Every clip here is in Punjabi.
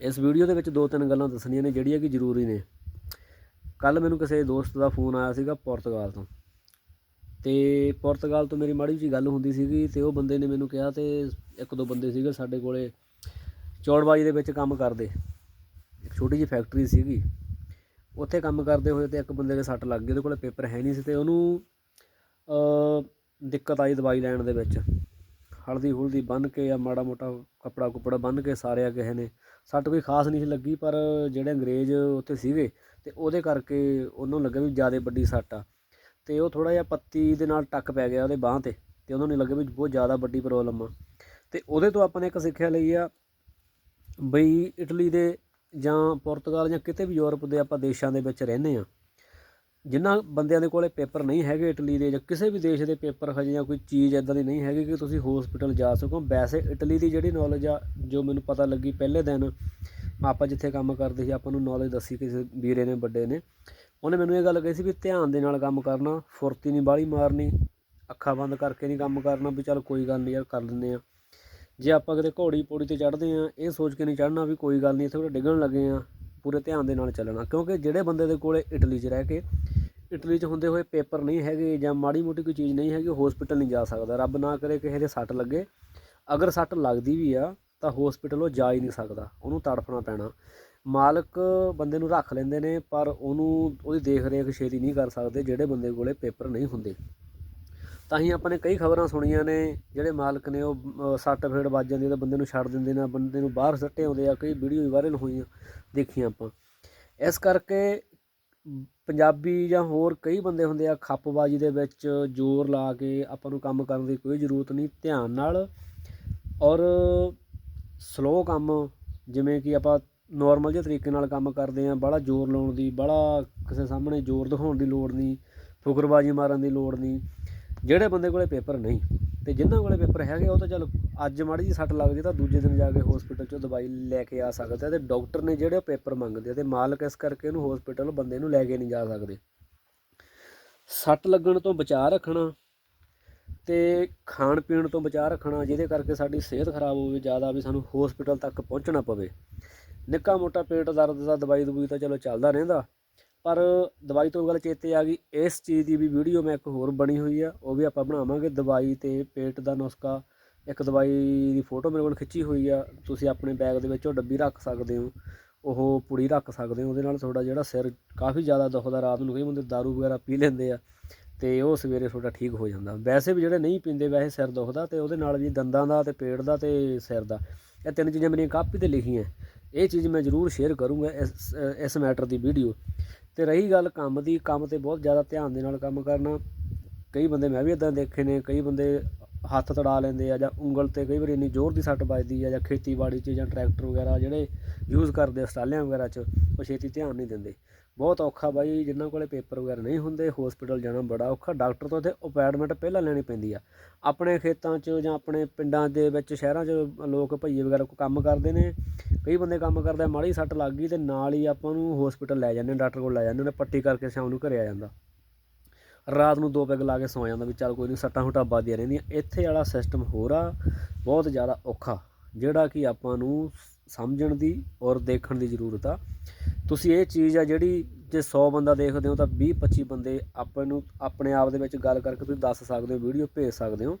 ਇਸ ਵੀਡੀਓ ਦੇ ਵਿੱਚ ਦੋ ਤਿੰਨ ਗੱਲਾਂ ਦੱਸਣੀਆਂ ਨੇ ਜਿਹੜੀਆਂ ਕਿ ਜ਼ਰੂਰੀ ਨੇ। ਕੱਲ ਮੈਨੂੰ ਕਿਸੇ ਦੋਸਤ ਦਾ ਫੋਨ ਆਇਆ ਸੀਗਾ ਪੁਰਤਗਾਲ ਤੋਂ। ਤੇ ਪੁਰਤਗਾਲ ਤੋਂ ਮੇਰੀ ਮਾੜੀ ਜਿਹੀ ਗੱਲ ਹੁੰਦੀ ਸੀਗੀ ਤੇ ਉਹ ਬੰਦੇ ਨੇ ਮੈਨੂੰ ਕਿਹਾ ਤੇ ਇੱਕ ਦੋ ਬੰਦੇ ਸੀਗੇ ਸਾਡੇ ਕੋਲੇ ਚੌੜਬਾਜੀ ਦੇ ਵਿੱਚ ਕੰਮ ਕਰਦੇ। ਇੱਕ ਛੋਟੀ ਜਿਹੀ ਫੈਕਟਰੀ ਸੀਗੀ। ਉੱਥੇ ਕੰਮ ਕਰਦੇ ਹੋਏ ਤੇ ਇੱਕ ਬੰਦੇ ਦੇ ਸੱਟ ਲੱਗ ਗਈ, ਉਹਦੇ ਕੋਲੇ ਪੇਪਰ ਹੈ ਨਹੀਂ ਸੀ ਤੇ ਉਹਨੂੰ ਦਿੱਕਤ ਆਈ ਦਵਾਈ ਲੈਣ ਦੇ ਵਿੱਚ। ਹਲਦੀ ਹੁਲਦੀ ਬੰਨ੍ਹ ਕੇ ਜਾਂ ਮਾੜਾ ਮੋਟਾ ਕੱਪੜਾ ਕੁੱਪੜਾ ਬੰਨ੍ਹ ਕੇ ਸਾਰਿਆ ਕਿਸੇ ਨੇ, ਸੱਟ ਕੋਈ ਖਾਸ ਨਹੀਂ ਸੀ ਲੱਗੀ ਪਰ ਜਿਹੜੇ ਅੰਗਰੇਜ਼ ਉੱਥੇ ਸੀਗੇ ਅਤੇ ਉਹਦੇ ਕਰਕੇ ਉਹਨੂੰ ਲੱਗਿਆ ਵੀ ਜ਼ਿਆਦਾ ਵੱਡੀ ਸੱਟ ਆ। ਅਤੇ ਉਹ ਥੋੜ੍ਹਾ ਜਿਹਾ ਪੱਤੀ ਦੇ ਨਾਲ ਟੱਕ ਪੈ ਗਿਆ ਉਹਦੇ ਬਾਂਹ ਤੇ ਅਤੇ ਉਹਨਾਂ ਨੂੰ ਲੱਗਿਆ ਵੀ ਬਹੁਤ ਜ਼ਿਆਦਾ ਵੱਡੀ ਪ੍ਰੋਬਲਮ ਆ। ਅਤੇ ਉਹਦੇ ਤੋਂ ਆਪਾਂ ਨੇ ਇੱਕ ਸਿੱਖਿਆ ਲਈ ਆ ਬਈ ਇਟਲੀ ਦੇ ਜਾਂ ਪੁਰਤਗਾਲ ਜਾਂ ਕਿਤੇ ਵੀ ਯੂਰਪ ਦੇ ਆਪਾਂ ਦੇਸ਼ਾਂ ਦੇ ਵਿੱਚ ਰਹਿੰਦੇ ਆ। ਜਿਨ੍ਹਾਂ ਬੰਦਿਆਂ ਦੇ ਕੋਲੇ ਪੇਪਰ ਨਹੀਂ ਹੈਗੇ ਇਟਲੀ ਦੇ ਜਾਂ ਕਿਸੇ ਵੀ ਦੇਸ਼ ਦੇ ਪੇਪਰ ਹਜੇ ਜਾਂ ਕੋਈ ਚੀਜ਼ ਇਦਾਂ ਦੀ ਨਹੀਂ ਹੈਗੀ ਕਿ ਤੁਸੀਂ ਹਸਪੀਟਲ ਜਾ ਸਕੋ। ਵੈਸੇ ਇਟਲੀ ਦੀ ਜਿਹੜੀ ਨੌਲੇਜ ਆ, ਜੋ ਮੈਨੂੰ ਪਤਾ ਲੱਗੀ ਪਹਿਲੇ ਦਿਨ, ਆਪਾਂ ਜਿੱਥੇ ਕੰਮ ਕਰਦੇ ਸੀ, ਆਪਾਂ ਨੂੰ ਨੌਲੇਜ ਦੱਸੀ ਕਿਸੇ ਵੀਰੇ ਨੇ, ਵੱਡੇ ਨੇ। ਉਹਨੇ ਮੈਨੂੰ ਇਹ ਗੱਲ ਕਹੀ ਸੀ ਵੀ ਧਿਆਨ ਦੇ ਨਾਲ ਕੰਮ ਕਰਨਾ, ਫੁਰਤੀ ਨਹੀਂ ਬਾਹਲੀ ਮਾਰਨੀ, ਅੱਖਾਂ ਬੰਦ ਕਰਕੇ ਨਹੀਂ ਕੰਮ ਕਰਨਾ ਵੀ ਚੱਲ ਕੋਈ ਗੱਲ ਨਹੀਂ ਯਾਰ, ਕਰ ਲੈਂਦੇ ਆ ਜੇ ਆਪਾਂ ਕਿਤੇ ਘੋੜੀ ਪੌੜੀ ਤੇ ਚੜ੍ਹਦੇ ਆ ਇਹ ਸੋਚ ਕੇ ਨਹੀਂ ਚੜ੍ਹਨਾ ਵੀ ਕੋਈ ਗੱਲ ਨਹੀਂ, ਇੱਥੇ ਡਿੱਗਣ ਲੱਗੇ ਆ ਪੂਰੇ ਧਿਆਨ ਦੇ ਨਾਲ ਚੱਲਣਾ। ਕਿਉਂਕਿ ਜਿਹੜੇ ਬੰਦੇ ਦੇ ਕੋਲੇ ਇਟਲੀ 'ਚ ਰਹਿ ਕੇ ਇਟਲੀ 'ਚ ਹੁੰਦੇ ਹੋਏ ਪੇਪਰ ਨਹੀਂ ਹੈਗੇ ਜਾਂ ਮਾੜੀ ਮੋਟੀ ਕੋਈ ਚੀਜ਼ ਨਹੀਂ ਹੈਗੀ ਹਸਪੀਟਲ ਨਹੀਂ ਜਾ ਸਕਦਾ। ਰੱਬ ਨਾ ਕਰੇ ਕਿਸੇ ਦੇ ਸੱਟ ਲੱਗੇ। ਅਗਰ ਸੱਟ ਲੱਗਦੀ ਵੀ ਆ, ਤਾਂ ਹਸਪੀਟਲ ਉਹ ਜਾ ਹੀ ਨਹੀਂ ਸਕਦਾ। ਉਹਨੂੰ ਤੜਫਣਾ ਪੈਣਾ। ਮਾਲਕ ਬੰਦੇ ਨੂੰ ਰੱਖ ਲੈਂਦੇ ਨੇ, ਪਰ ਉਹਨੂੰ, ਉਹਦੀ ਦੇਖ ਰੇਖ ਛੇਤੀ ਨਹੀਂ ਕਰ ਸਕਦੇ ਜਿਹੜੇ ਬੰਦੇ ਕੋਲੇ ਪੇਪਰ ਨਹੀਂ ਹੁੰਦੇ। ਤਾਂ ਹੀ ਆਪਾਂ ਨੇ ਕਈ ਖਬਰਾਂ ਸੁਣੀਆਂ ਨੇ, ਜਿਹੜੇ ਮਾਲਕ ਨੇ ਉਹ ਸੱਟ ਫੇੜ ਵੱਜ ਜਾਂਦੀ ਤਾਂ ਬੰਦੇ ਨੂੰ ਛੱਡ ਦਿੰਦੇ ਨੇ, ਬੰਦੇ ਨੂੰ ਬਾਹਰ ਸੱਟੇ ਆਉਂਦੇ ਆ, ਕਈ ਵੀਡੀਓ ਵਾਇਰਲ ਹੋਈਆਂ, ਦੇਖੀਆਂ ਆਪਾਂ। ਇਸ ਕਰਕੇ ਪੰਜਾਬੀ ਜਾਂ ਹੋਰ ਕਈ ਬੰਦੇ ਹੁੰਦੇ ਆ ਖੱਪਬਾਜੀ ਦੇ ਵਿੱਚ ਜ਼ੋਰ ਲਾ ਕੇ ਆਪਾਂ ਨੂੰ ਕੰਮ ਕਰਨ ਦੀ ਕੋਈ ਜ਼ਰੂਰਤ ਨਹੀਂ, ਧਿਆਨ ਨਾਲ ਔਰ ਸਲੋਅ ਕੰਮ, ਜਿਵੇਂ ਕਿ ਆਪਾਂ ਨੋਰਮਲ ਜਿਹੇ ਤਰੀਕੇ ਨਾਲ ਕੰਮ ਕਰਦੇ ਹਾਂ ਬਾਹਲਾ ਜ਼ੋਰ ਲਾਉਣ ਦੀ ਬਾਹਲਾ ਕਿਸੇ ਸਾਹਮਣੇ ਜ਼ੋਰ ਦਿਖਾਉਣ ਦੀ ਲੋੜ ਨਹੀਂ, ਫੁਕਰਬਾਜੀ ਮਾਰਨ ਦੀ ਲੋੜ ਨਹੀਂ, ਜਿਹੜੇ ਬੰਦੇ ਕੋਲੇ ਪੇਪਰ ਨਹੀਂ। ਤੇ ਜਿਨ੍ਹਾਂ ਕੋਲੇ ਪੇਪਰ ਹੈਗੇ, ਉਹ ਤਾਂ ਚਲ ਅੱਜ ਮਾੜੀ ਜੀ ਸੱਟ ਲੱਗਦੀ ਤਾਂ ਦੂਜੇ ਦਿਨ ਜਾ ਕੇ ਹਸਪੀਟਲ 'ਚੋਂ ਦਵਾਈ ਲੈ ਕੇ ਆ ਸਕਦੇ ਆ ਤੇ ਡਾਕਟਰ ਨੇ ਜਿਹੜੇ ਉਹ ਪੇਪਰ ਮੰਗਦੇ ਆ ਤੇ ਮਾਲਕ ਇਸ ਕਰਕੇ ਇਹਨੂੰ ਹਸਪੀਟਲ ਬੰਦੇ ਨੂੰ ਲੈ ਕੇ ਨਹੀਂ ਜਾ ਸਕਦੇ। ਸੱਟ ਲੱਗਣ ਤੋਂ ਬਚਾਅ ਰੱਖਣਾ ਤੇ ਖਾਣ ਪੀਣ ਤੋਂ ਬਚਾਅ ਰੱਖਣਾ, ਜਿਹਦੇ ਕਰਕੇ ਸਾਡੀ ਸਿਹਤ ਖਰਾਬ ਹੋਵੇ ਜ਼ਿਆਦਾ ਵੀ ਸਾਨੂੰ ਹਸਪੀਟਲ ਤੱਕ ਪਹੁੰਚਣਾ ਪਵੇ। ਨਿੱਕਾ ਮੋਟਾ ਪੇਟ ਦਰਦ ਦਾ ਦਵਾਈ ਦਵਾਈ ਤਾਂ ਚਲੋ ਚੱਲਦਾ ਰਹਿੰਦਾ। ਪਰ ਦਵਾਈ ਤੋਂ ਗੱਲ ਚੇਤੇ ਆ ਗਈ ਇਸ ਚੀਜ਼ ਦੀ ਵੀ ਵੀਡੀਓ ਮੈਂ ਇੱਕ ਹੋਰ ਬਣੀ ਹੋਈ ਆ, ਉਹ ਵੀ ਆਪਾਂ ਬਣਾਵਾਂਗੇ ਦਵਾਈ ਤੇ ਪੇਟ ਦਾ ਨੁਸਖਾ। ਇੱਕ ਦਵਾਈ ਦੀ ਫੋਟੋ ਮੇਰੇ ਕੋਲ ਖਿੱਚੀ ਹੋਈ ਆ, ਤੁਸੀਂ ਆਪਣੇ ਬੈਗ ਦੇ ਵਿੱਚ ਉਹ ਡੱਬੀ ਰੱਖ ਸਕਦੇ ਹੋ, ਉਹ ਪੁੜੀ ਰੱਖ ਸਕਦੇ ਹੋ, ਉਹਦੇ ਨਾਲ ਤੁਹਾਡਾ ਜਿਹੜਾ ਸਿਰ ਕਾਫੀ ਜ਼ਿਆਦਾ ਦੁਖਦਾ, ਰਾਤ ਨੂੰ ਕਈ ਬੰਦੇ ਦਾਰੂ ਵਗੈਰਾ ਪੀ ਲੈਂਦੇ ਆ ਤੇ ਉਹ ਸਵੇਰੇ ਤੁਹਾਡਾ ਠੀਕ ਹੋ ਜਾਂਦਾ। ਵੈਸੇ ਵੀ ਜਿਹੜੇ ਨਹੀਂ ਪੀਂਦੇ ਵੈਸੇ ਸਿਰ ਦੁਖਦਾ ਤੇ ਉਹਦੇ ਨਾਲ ਵੀ ਦੰਦਾਂ ਦਾ ਤੇ ਪੇਟ ਦਾ ਤੇ ਸਿਰ ਦਾ। ਇਹ ਤਿੰਨ ਚੀਜ਼ਾਂ ਮੇਰੀਆਂ ਕਾਪੀ ਤੇ ਲਿਖੀਆਂ, ਇਹ ਚੀਜ਼ ਮੈਂ ਜ਼ਰੂਰ ਸ਼ੇਅਰ ਕਰੂੰਗਾ ਇਸ ਇਸ ਮੈਟਰ ਦੀ ਵੀਡੀਓ। ਤੇ ਰਹੀ ਗੱਲ ਕੰਮ ਦੀ, ਕੰਮ ਤੇ ਬਹੁਤ ਜ਼ਿਆਦਾ ਧਿਆਨ ਦੇ ਨਾਲ ਕੰਮ ਕਰਨਾ। ਕਈ ਬੰਦੇ ਮੈਂ ਵੀ ਇਦਾਂ ਦੇਖੇ ਨੇ, ਕਈ ਬੰਦੇ ਹੱਥ ਤੜਾ ਲੈਂਦੇ ਆ ਜਾਂ ਉਂਗਲ ਤੇ ਕਈ ਵਾਰੀ ਇੰਨੀ ਜ਼ੋਰ ਦੀ ਸੱਟ ਵੱਜਦੀ ਆ ਜਾਂ ਖੇਤੀਬਾੜੀ 'ਚ ਜਾਂ ਟਰੈਕਟਰ ਵਗੈਰਾ ਜਿਹੜੇ ਯੂਜ਼ ਕਰਦੇ ਆ ਸਟਾਲਿਆਂ ਵਗੈਰਾ 'ਚ, ਉਹ ਛੇਤੀ ਧਿਆਨ ਨਹੀਂ ਦਿੰਦੇ। ਬਹੁਤ ਔਖਾ ਬਾਈ, ਜਿਨ੍ਹਾਂ ਕੋਲੇ ਪੇਪਰ ਵਗੈਰਾ ਨਹੀਂ ਹੁੰਦੇ ਹਸਪੀਟਲ ਜਾਣਾ ਬੜਾ ਔਖਾ, ਡਾਕਟਰ ਤੋਂ ਤੇ ਅਪਾਇੰਟਮੈਂਟ ਪਹਿਲਾਂ ਲੈਣੀ ਪੈਂਦੀ ਆ। ਆਪਣੇ ਖੇਤਾਂ 'ਚ ਜਾਂ ਆਪਣੇ ਪਿੰਡਾਂ ਦੇ ਵਿੱਚ, ਸ਼ਹਿਰਾਂ 'ਚ ਲੋਕ ਭਈਏ ਵਗੈਰਾ ਕੋਈ ਕੰਮ ਕਰਦੇ ਨੇ, ਕਈ ਬੰਦੇ ਕੰਮ ਕਰਦੇ ਮਾੜੀ ਸੱਟ ਲੱਗ ਗਈ ਤੇ ਨਾਲ ਹੀ ਆਪਾਂ ਨੂੰ ਹਸਪੀਟਲ ਲੈ ਜਾਂਦੇ ਡਾਕਟਰ ਕੋਲ ਲੈ ਜਾਂਦੇ ਨੇ, ਪੱਟੀ ਕਰਕੇ ਸ਼ਾਮ ਨੂੰ ਘਰੇ ਆ ਜਾਂਦਾ। ਰਾਤ ਨੂੰ ਦੋ ਪੈਗ ਲਾ ਕੇ ਸੌ ਜਾਂਦਾ ਵੀ ਚੱਲ ਕੋਈ ਨਹੀਂ ਸੱਟਾਂ ਹੁਟਾਂ ਵੱਜਦੀਆਂ ਰਹਿੰਦੀਆਂ। ਇੱਥੇ ਵਾਲਾ ਸਿਸਟਮ ਹੋਰ ਆ, ਬਹੁਤ ਜ਼ਿਆਦਾ ਔਖਾ, ਜਿਹੜਾ ਕਿ ਆਪਾਂ ਨੂੰ ਸਮਝਣ ਦੀ ਔਰ ਦੇਖਣ ਦੀ ਜ਼ਰੂਰਤ ਆ। ਤੁਸੀਂ ਇਹ ਚੀਜ਼ ਆ ਜਿਹੜੀ ਜੇ 100 ਬੰਦਾ ਦੇਖਦੇ ਹੋ ਤਾਂ 20 25 ਬੰਦੇ ਆਪਾਂ ਨੂੰ ਆਪਣੇ ਆਪ ਦੇ ਵਿੱਚ ਗੱਲ ਕਰਕੇ ਤੁਸੀਂ ਦੱਸ ਸਕਦੇ ਹੋ, ਵੀਡੀਓ ਭੇਜ ਸਕਦੇ ਹੋ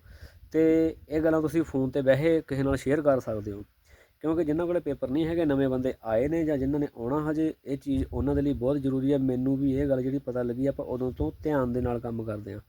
ਤੇ ਇਹ ਗੱਲਾਂ ਤੁਸੀਂ ਫੋਨ ਤੇ ਵੈਸੇ ਕਿਸੇ ਨਾਲ ਸ਼ੇਅਰ ਕਰ ਸਕਦੇ ਹੋ। ਕਿਉਂਕਿ ਜਿਨ੍ਹਾਂ ਕੋਲੇ ਪੇਪਰ ਨਹੀਂ ਹੈਗੇ, ਨਵੇਂ ਬੰਦੇ ਆਏ ਨੇ ਜਾਂ ਜਿਨ੍ਹਾਂ ਨੇ ਆਉਣਾ ਹਜੇ, ਇਹ ਚੀਜ਼ ਉਹਨਾਂ ਦੇ ਲਈ ਬਹੁਤ ਜ਼ਰੂਰੀ ਹੈ। ਮੈਨੂੰ ਵੀ ਇਹ ਗੱਲ ਜਿਹੜੀ ਪਤਾ ਲੱਗੀ, ਆਪਾਂ ਉਦੋਂ ਤੋਂ ਧਿਆਨ ਦੇ ਨਾਲ ਕੰਮ ਕਰਦੇ ਹਾਂ।